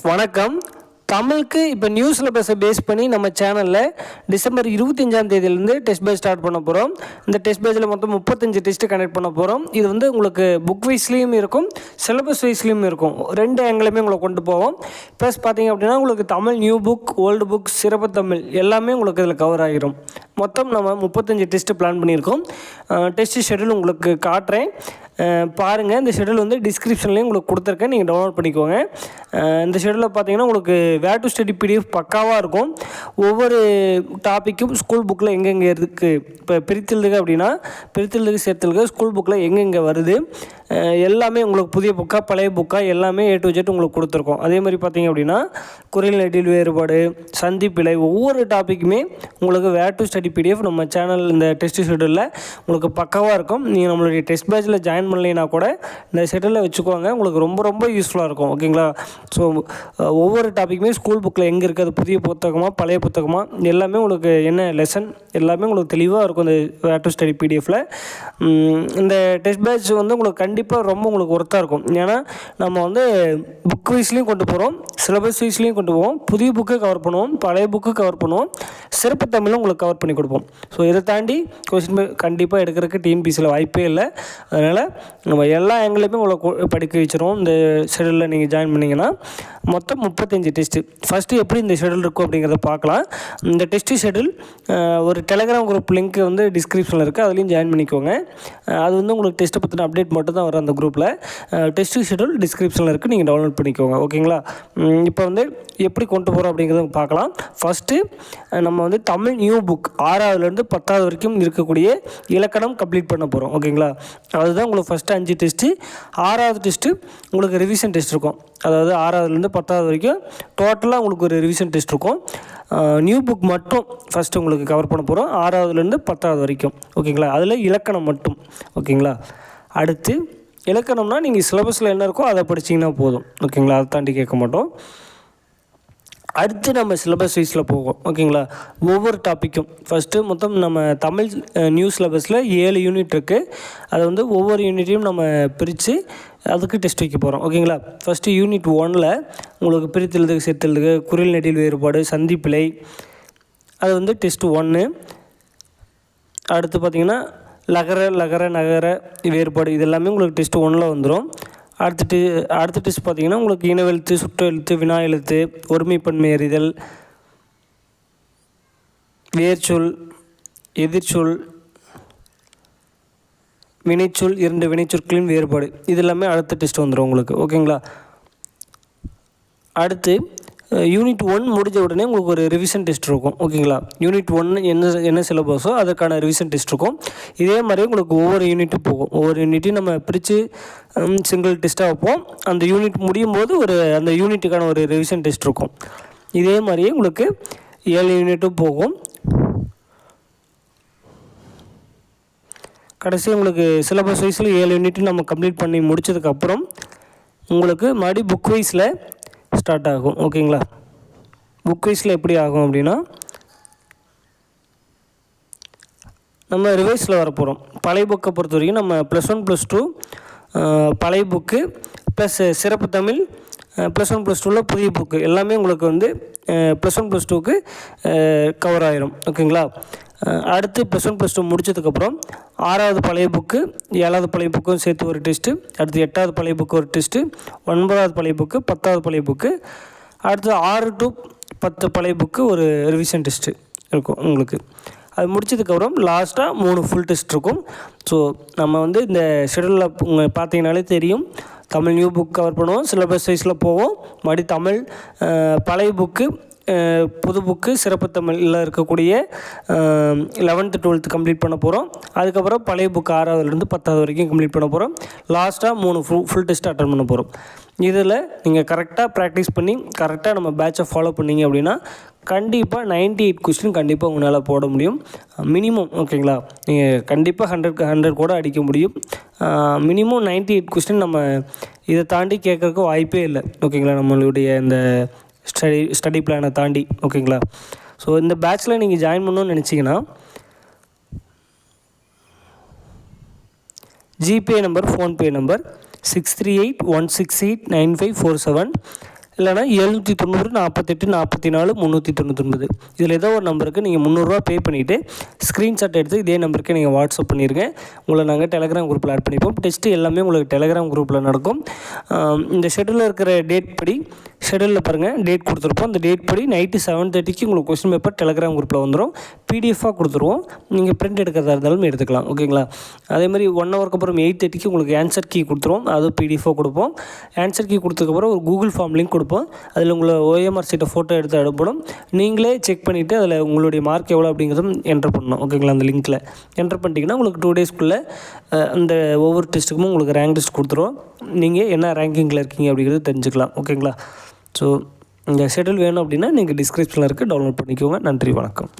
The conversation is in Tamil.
வணக்கம். தமிழுக்கு இப்போ நியூஸ் சிலபஸை பேஸ் பண்ணி நம்ம சேனலில் டிசம்பர் இருபத்தஞ்சாம் தேதியிலேருந்து டெஸ்ட் பேஜ் ஸ்டார்ட் பண்ண போகிறோம் இந்த டெஸ்ட் பேஜில் மொத்தம் முப்பத்தஞ்சு டெஸ்ட்டு கனெக்ட் பண்ண போகிறோம் இது வந்து உங்களுக்கு புக் வைஸ்லேயும் இருக்கும் சிலபஸ் வைஸ்லேயும் இருக்கும். ரெண்டு ஆங்கிலுமே உங்களை கொண்டு போவோம். ப்ளஸ் பார்த்தீங்க அப்படின்னா உங்களுக்கு Tamil new book old book சிறப்பு தமிழ் எல்லாமே உங்களுக்கு இதில் கவர் ஆகிரும். மொத்தம் நம்ம முப்பத்தஞ்சு டெஸ்ட்டு பிளான் பண்ணியிருக்கோம். டெஸ்ட் ஷெடியூல் உங்களுக்கு காட்டுறேன். பாருங்கள் இந்த ஷெடியூல் வந்து டிஸ்கிரிப்ஷன்லேயும் உங்களுக்கு கொடுத்துருக்கேன். நீங்கள் டவுன்லோட் பண்ணிக்கோங்க. இந்த ஷெடியூலில் பார்த்தீங்கன்னா உங்களுக்கு வேர் டு ஸ்டடி பிடிஎஃப் பக்காவாக இருக்கும். ஒவ்வொரு டாப்பிக்கும் ஸ்கூல் புக்கில் எங்கெங்கே இருக்குது இப்போ பிரித்தெழுதுக அப்படின்னா பிரித்தெழுதுக சேர்த்தெழுதுக ஸ்கூல் புக்கில் எங்கெங்கே வருது? எல்லாமே உங்களுக்கு புதிய புக்காக பழைய புக்காக எல்லாமே ஏ டு ஜெட் உங்களுக்கு கொடுத்துருக்கோம். அதே மாதிரி பார்த்தீங்க அப்படின்னா குரல் நெட்டில் வேறுபாடு சந்திப்பிழை ஒவ்வொரு டாப்பிக்குமே உங்களுக்கு வேர் டு ஸ்டடி பிடிஎஃப் நம்ம சேனல் இந்த டெஸ்ட் ஷெடியூலில் உங்களுக்கு பக்காவாக இருக்கும். நீங்கள் நம்மளுடைய டெஸ்ட் பேட்சில் ஜாயின் பண்ணலைன்னா கூட இந்த ஷெடியூலில் வச்சுக்கோங்க. உங்களுக்கு ரொம்ப ரொம்ப யூஸ்ஃபுல்லாக இருக்கும். ஓகேங்களா ஸோ ஒவ்வொரு டாப்பிக்குமே ஸ்கூல் புக்கில் எங்கே இருக்குது புதிய புத்தகமாக பழைய புத்தகமாக எல்லாமே உங்களுக்கு என்ன லெசன் எல்லாமே உங்களுக்கு தெளிவாக இருக்கும் இந்த வேர் டு ஸ்டடி பிடிஎஃப்பில் இந்த டெஸ்ட் பேட்ச் வந்து உங்களுக்கு கண்டிப்பாக ரொம்ப உங்களுக்கு ஒர்த்தாக இருக்கும். ஏன்னா நம்ம வந்து புக் வைஸ்லேயும் கொண்டு போகிறோம் சிலபஸ் வைஸ்லேயும் கொண்டு போவோம் புதிய புக்கு கவர் பண்ணுவோம் பழைய புக்கு கவர் பண்ணுவோம் சிறப்பு தமிழும் உங்களுக்கு கவர் பண்ணி கொடுப்போம். ஸோ இதை தாண்டி கொஸ்டின் கண்டிப்பாக எடுக்கிறதுக்கு டிஎன்பிசியில் வாய்ப்பே இல்லை. அதனால் நம்ம எல்லா ஆங்கிலுமே உங்களை கொ- படிக்க வச்சிருவோம். இந்த ஷெடியூலில் நீங்கள் ஜாயின் பண்ணிங்கன்னா மொத்தம் முப்பத்தஞ்சு டெஸ்ட்டு. ஃபஸ்ட்டு எப்படி இந்த ஷெடியூல் இருக்கும் அப்படிங்கிறத பார்க்கலாம். இந்த டெஸ்ட்டு ஷெடியூல் ஒரு டெலகிராம் குரூப் லிங்க் வந்து டிஸ்கிரிப்ஷனில் இருக்குது அதுலேயும் ஜாயின் பண்ணிக்கோங்க. அது வந்து உங்களுக்கு டெஸ்ட்டை பற்றின அப்டேட் மட்டும் தான் வரும் அந்த குரூப்பில் டெஸ்ட்டு ஷெடியூல் டிஸ்கிரிப்ஷனில் இருக்குது நீங்கள் டவுன்லோட் பண்ணிக்கோங்க. ஓகேங்களா இப்போ வந்து எப்படி கொண்டு போகிறோம் அப்படிங்கிறத பார்க்கலாம். ஃபஸ்ட்டு நம்ம வந்து தமிழ் நியூ புக் ஆறாவதுலேருந்து பத்தாவது வரைக்கும் இருக்கக்கூடிய இலக்கணம் கம்ப்ளீட் பண்ண போகிறோம் ஓகேங்களா அதுதான் உங்களுக்கு ஃபஸ்ட்டு அஞ்சு டெஸ்ட்டு ஆறாவது டெஸ்ட்டு உங்களுக்கு ரிவிஷன் டெஸ்ட் இருக்கும். அதாவது ஆறாவதுலேருந்து பத்தாவது வரைக்கும் டோட்டலாக உங்களுக்கு ஒரு ரிவிஷன் டெஸ்ட் இருக்கும். நியூ புக் மட்டும் ஃபஸ்ட்டு உங்களுக்கு கவர் பண்ண போகிறோம் ஆறாவதுலேருந்து பத்தாவது வரைக்கும். ஓகேங்களா? அதில் இலக்கணம் மட்டும். ஓகேங்களா? அடுத்து இலக்கணம்னா நீங்கள் சிலபஸில் என்ன இருக்கோ அதை படிச்சிங்கன்னா போதும். ஓகேங்களா? அதை தாண்டி கேட்க மாட்டோம். அடுத்து நம்ம சிலபஸ் வைஸில் போவோம். ஓகேங்களா ஒவ்வொரு டாப்பிக்கும் ஃபஸ்ட்டு மொத்தம் நம்ம தமிழ் நியூ சிலபஸில் ஏழு யூனிட் இருக்குது அதை வந்து ஒவ்வொரு யூனிட்டையும் நம்ம பிரித்து அதுக்கு டெஸ்ட் வைக்க போகிறோம் ஓகேங்களா ஃபஸ்ட்டு யூனிட் ஒனில் உங்களுக்கு பிரித்தெழுதுக சேர்த்தெழுதுக குரல் நெடில் வேறுபாடு சந்திப்பிழை அது வந்து டெஸ்ட் ஒன்று அடுத்து பார்த்தீங்கன்னா லகர லகர நகர வேறுபாடு இதெல்லாமே உங்களுக்கு டெஸ்ட் ஒன்றில் வந்துடும் அடுத்த டி அடுத்த டெஸ்ட் பார்த்திங்கன்னா உங்களுக்கு இனவெழுத்து சுற்று எழுத்து வினா எழுத்து ஒருமைப்பன்மை அறிதல் வேர்ச்சொல் எதிர்ச்சொல் வினைச்சொல் இரண்டு வினைச்சொற்களின் வேறுபாடு. இது எல்லாமே அடுத்த டெஸ்ட் வந்துடும் உங்களுக்கு. ஓகேங்களா? அடுத்து யூனிட் ஒன் முடிஞ்ச உடனே உங்களுக்கு ஒரு ரிவிஷன் டெஸ்ட் இருக்கும். ஓகேங்களா? யூனிட் ஒன் என்ன என்ன சிலபஸோ அதற்கான ரிவிஷன் டெஸ்ட் இருக்கும். இதே மாதிரி உங்களுக்கு ஒவ்வொரு யூனிட்டும் போகும். ஒவ்வொரு யூனிட்டையும் நம்ம பிரித்து சிங்கிள் டெஸ்ட்டாக வைப்போம். அந்த யூனிட் முடியும் போது ஒரு அந்த யூனிட்டுக்கான ஒரு ரிவிஷன் டெஸ்ட் இருக்கும். இதே மாதிரியே உங்களுக்கு ஏழு யூனிட்டும் போகும். கடைசி உங்களுக்கு சிலபஸ் வைஸில் ஏழு யூனிட் நம்ம கம்ப்ளீட் பண்ணி முடிச்சதுக்கப்புறம் உங்களுக்கு மறுபடி புக் வைஸில் ஸ்டார்ட் ஆகும். ஓகேங்களா புக் வைஸில் எப்படி ஆகும் அப்படின்னா நம்ம ரிவைஸில் வரப்போகிறோம் பழைய புக்கை பொறுத்த வரைக்கும் நம்ம ப்ளஸ் ஒன் ப்ளஸ் டூ பழைய புக்கு ப்ளஸ் சிறப்பு தமிழ் ப்ளஸ் ஒன் ப்ளஸ் டூவில் புதிய புக்கு எல்லாமே உங்களுக்கு வந்து ப்ளஸ் ஒன் ப்ளஸ் டூக்கு கவர் ஆயிரும். ஓகேங்களா அடுத்து ப்ளஸ் ஒன் ப்ளஸ் டூ முடிச்சதுக்கப்புறம் ஆறாவது பழைய புக்கு ஏழாவது பழைய புக்கும் சேர்த்து ஒரு டெஸ்ட்டு அடுத்து எட்டாவது பழைய புக்கு ஒரு டெஸ்ட்டு ஒன்பதாவது பழைய புக்கு பத்தாவது பழைய புக்கு அடுத்து ஆறு டு பத்து பழைய புக்கு ஒரு ரிவிஷன் டெஸ்ட்டு இருக்கும் உங்களுக்கு. அது முடிச்சதுக்கப்புறம் லாஸ்ட்டாக மூணு ஃபுல் டெஸ்ட் இருக்கும். ஸோ நம்ம வந்து இந்த ஷெடியூலில் உங்கள் பார்த்தீங்கனாலே தெரியும். தமிழ் நியூ புக் கவர் பண்ணுவோம். சிலபஸ் சைஸில் போவோம். மறுபடி தமிழ் பழைய புக்கு புது புக்கு சிறப்பு தமிழில் இருக்கக்கூடிய லெவன்த்து டுவெல்த்து கம்ப்ளீட் பண்ண போகிறோம் அதுக்கப்புறம் பழைய புக் ஆறாவதுலேருந்து பத்தாவது வரைக்கும் கம்ப்ளீட் பண்ண போகிறோம் லாஸ்ட்டாக மூணு ஃபுல் ஃபுல் டெஸ்ட் அட்டன் பண்ண போகிறோம் இதில் நீங்கள் கரெக்டாக ப்ராக்டிஸ் பண்ணி கரெக்டாக நம்ம பேட்சை ஃபாலோ பண்ணீங்க அப்படின்னா கண்டிப்பாக 98 எயிட் கொஸ்டின் கண்டிப்பாக உங்களால் போட முடியும். மினிமம் ஓகேங்களா நீங்கள் கண்டிப்பாக ஹண்ட்ரட்க்கு ஹண்ட்ரட் கூட அடிக்க முடியும். மினிமம் 98 எயிட் கொஸ்டின் நம்ம இதை தாண்டி கேட்குறக்கு வாய்ப்பே இல்லை. ஓகேங்களா நம்மளுடைய இந்த ஸ்டடி ஸ்டடி பிளானை தாண்டி ஓகேங்களா ஸோ இந்த பேட்ச்சில் நீங்கள் ஜாயின் பண்ணணும்னு நினச்சிங்கன்னா GPay number PhonePe number six three eight one six eight nine five four seven இல்லைனா எழுநூற்றி தொண்ணூறு நாற்பத்தெட்டு நாற்பத்தி நாலு முந்நூற்றி தொண்ணூத்தொன்பது. இதில் ஏதோ ஒரு நம்பருக்கு நீங்கள் முந்நூறுரூவா பே பண்ணிவிட்டு ஸ்க்ரீன்ஷாட் எடுத்து இதே நம்பருக்கு நீங்கள் வாட்ஸ்அப் பண்ணிடுங்க உங்களை நாங்கள் டெலகிராம் குரூப்பில் ஆட் பண்ணிப்போம். டெஸ்ட்டு எல்லாமே உங்களுக்கு டெலகிராம் குரூப்பில் நடக்கும். இந்த ஷெட்யூலில் இருக்கிற டேட் படி ஷெடியூலில் பாருங்கள் டேட் கொடுத்துருப்போம். அந்த டேட் படி நைட்டு செவன் தேர்ட்டிக்கு உங்களுக்கு கொஸ்டின் பேப்பர் டெலகிராம் குரூப்பில் வந்துடும் பிடிஎஃபாக கொடுத்துருவோம். நீங்கள் பிரிண்ட் எடுக்கிறதா இருந்தாலும் எடுத்துக்கலாம். ஓகேங்களா அதே மாதிரி ஒன் ஹவருக்கு அப்புறம் எயிட் தேர்ட்டிக்கு உங்களுக்கு ஆன்சர் கீ கொடுத்துருவோம். அது பிடிஎஃபாக கொடுப்போம். ஆன்சர் கீ கொடுத்ததுக்கப்புறம் ஒரு கூகுள் ஃபார்ம் லிங்க் கொடுப்போம். அதில் உங்களை ஓஎம்ஆர் சீட்டை ஃபோட்டோ எடுத்து அனுப்பணும். நீங்களே செக் பண்ணிவிட்டு அதில் உங்களுடைய மார்க் எவ்வளோ அப்படிங்கிறதும் என்டர் பண்ணணும். ஓகேங்களா அந்த லிங்க்கில் என்டர் பண்ணிட்டீங்கன்னா உங்களுக்கு டூ டேஸ்க்குள்ளே அந்த ஒவ்வொரு டெஸ்ட்டுக்கும் உங்களுக்கு ரேங்க் லிஸ்ட் கொடுத்துருவோம் நீங்கள் என்ன ரேங்கிங்கில் இருக்கீங்க அப்படிங்கிறது தெரிஞ்சுக்கலாம். ஓகேங்களா ஸோ இந்த ஷெடியூல் வேணும் அப்படின்னா நீங்கள் டிஸ்கிரிப்ஷனில் இருக்க டவுன்லோட் பண்ணிக்கோங்க. நன்றி வணக்கம்.